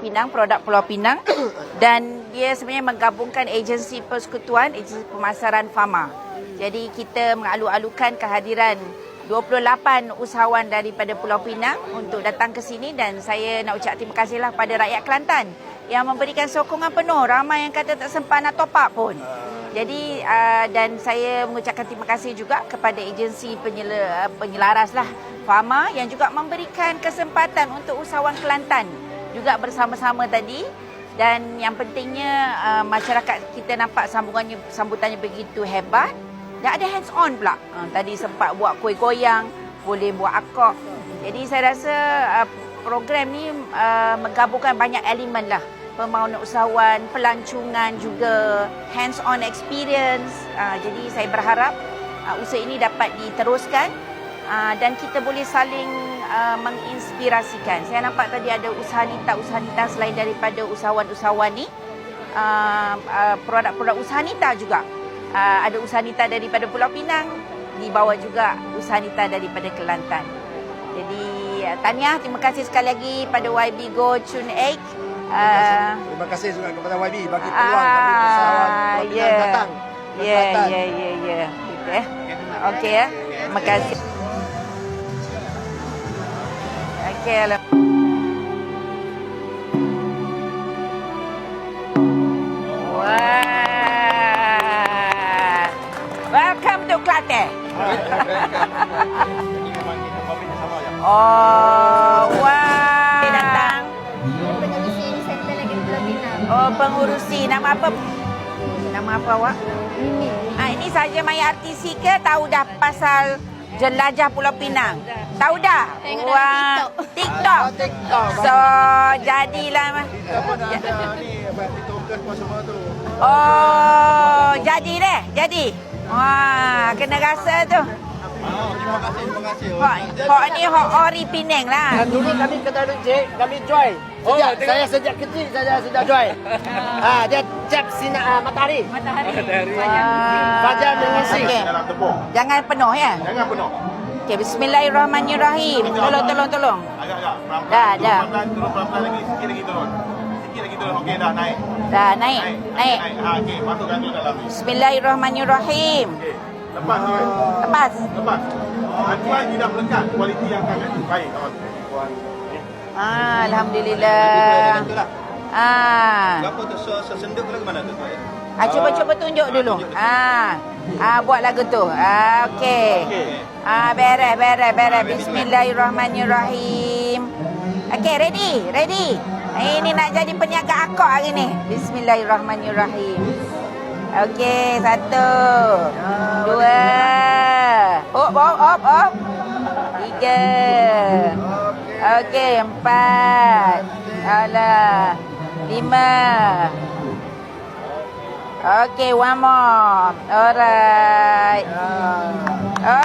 Pinang, produk Pulau Pinang dan dia sebenarnya menggabungkan agensi persekutuan, agensi pemasaran Fama. Jadi kita mengalu-alukan kehadiran 28 usahawan daripada Pulau Pinang untuk datang ke sini dan saya nak ucap terima kasihlah pada rakyat Kelantan yang memberikan sokongan penuh. Ramai yang kata tak sempat nak top up pun. Jadi uh, dan saya mengucapkan terima kasih juga kepada agensi penyela, penyelaras lah Fama yang juga memberikan kesempatan untuk usahawan Kelantan juga bersama-sama tadi dan yang pentingnya uh, masyarakat kita nampak sambungannya sambutannya begitu hebat dan ada hands on pula. Uh, tadi sempat buat kuih goyang, boleh buat akok. Jadi saya rasa uh, program ni uh, menggabungkan banyak elemen lah pembangunan usahawan, pelancongan juga, hands-on experience. Uh, jadi saya berharap uh, usaha ini dapat diteruskan uh, dan kita boleh saling uh, menginspirasikan. Saya nampak tadi ada usaha Nita-usaha Nita selain daripada usahawan-usahawan ni, uh, uh, produk-produk usaha Nita juga. Uh, ada usaha Nita daripada Pulau Pinang, dibawa juga usaha Nita daripada Kelantan. Jadi uh, tahniah, terima kasih sekali lagi pada YB Go Chun Egg. Uh, Terima kasih juga kepada YB bagi peluang bagi usahawan Ah, Pulau Pinang ya. datang Ya, ya, ya, ya. Eh. Okey ya. Terima kasih. Wah. Welcome to Kelantan. Oh, pengurusi lagi Pinang. Oh, pengurusi. Nama apa? Nama apa awak? Mimi. Ah, ini saja Maya RTC ke tahu dah pasal jelajah Pulau Pinang? Tahu dah? Dalam TikTok. Ah, TikTok. So, jadilah. Oh, jadi deh. Jadi. Wah, kena rasa tu. Oh, terima kasih, terima kasih. Hok, hok ni hok ori Pinang lah. Dan dulu kami kata Cik, kami join. Sejak, saya sejak kecil saya sudah join. ah, dia cek sinar ah, matahari. Wah. Fajar mengisi. Okey. dalam tepung. Jangan penuh ya. Jangan penuh. Okey, bismillahirrahmanirrahim. Tolong, tolong, tolong. Agak-agak. Pelan-pelan. Dah, Turun dah. Pelan-pelan, turun pelan-pelan lagi. Sikit lagi turun. Sikit lagi turun. Okey, dah naik. Dah, naik. Naik. Naik. Ha, okey. Masukkan dulu dalam ni. Bismillahirrahmanirrahim. Okey. Lepas tu kan. Lepas. Lepas. Acuan tidak melekat. Kualiti yang sangat baik. kawan. Ah, Alhamdulillah. Ah. Berapa tu? So, sesenduk ke mana tu? Ah, cuba cuba tunjuk dulu. Ah. Ah, buat lagu tu. Ah, okey. Ah, beres, beres, beres. Bismillahirrahmanirrahim. Okey, ready? Ready? Ini nak jadi peniaga akak hari ni. Bismillahirrahmanirrahim. Okey, satu. Dua. Op, op, op, op. Tiga. Okey, empat. Alah. Lima. Okay, one more. Alright. Okay.